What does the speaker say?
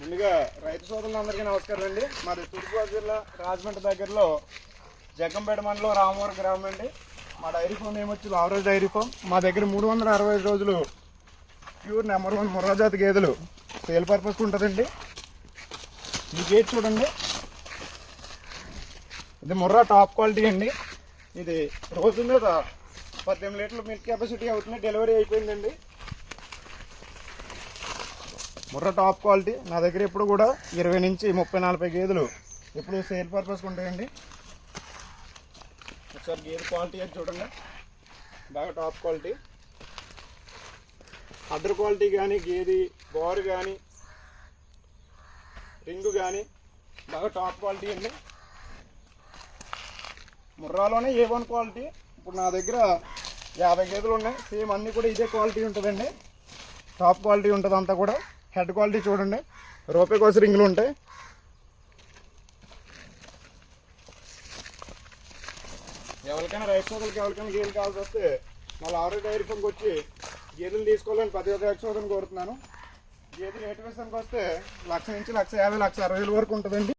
ముందుగా రైతు సోదరులందరికీ నమస్కారం అండి. మాది తూర్పుగోదావరి జిల్లా రాజమండ్రి దగ్గరలో జగ్గంపేట మండలం రామవరం గ్రామం అండి. మా డైరీ ఫామ్ ఏమొచ్చి లావరేజ్ డైరీ ఫామ్. మా దగ్గర మూడు వందల అరవై రోజులు ప్యూర్ నెంబర్ వన్ ముర్రాజాతి గేదెలు సేల్ పర్పస్కి ఉంటుందండి. ఈ గేట్ చూడండి. ఇది ముర్రా టాప్ క్వాలిటీ అండి. ఇది రోజు మీద పద్దెనిమిది లీటర్ల మిల్క్ కెపాసిటీ అవుతుంది. డెలివరీ అయిపోయిందండి. ముర్ర టాప్ క్వాలిటీ నా దగ్గర ఎప్పుడు కూడా ఇరవై నుంచి ముప్పై నలభై గేదెలు ఎప్పుడు సేల్ పర్పస్కి ఉంటాయండి. ఒకసారి గేదె క్వాలిటీ అది చూడండి. బాగా టాప్ క్వాలిటీ అదర్ క్వాలిటీ కానీ గేది బోర్ కానీ రింగు కానీ బాగా టాప్ క్వాలిటీ అండి. ముర్రాలోనే ఏ వన్ క్వాలిటీ ఇప్పుడు నా దగ్గర యాభై గేదెలు ఉన్నాయి. సేమ్ అన్నీ కూడా ఇదే క్వాలిటీ ఉంటుందండి. టాప్ క్వాలిటీ ఉంటుంది అంతా కూడా. హెడ్ క్వాలిటీ చూడండి. రూపాయి కోసం రింగులు ఉంటాయి. ఎవరికైనా రైతు సోదరులకి ఎవరికైనా గేదెలు కావాల్సి వస్తే మళ్ళీ ఆరో డైరీ ఫామ్కి వచ్చి గేదెలు తీసుకోవాలని పది రైట్ సోదరుని కోరుతున్నాను. గేదెలు రేటు విషయానికి వస్తే లక్ష నుంచి లక్ష యాభై లక్ష అరవై వేల వరకు ఉంటుందండి.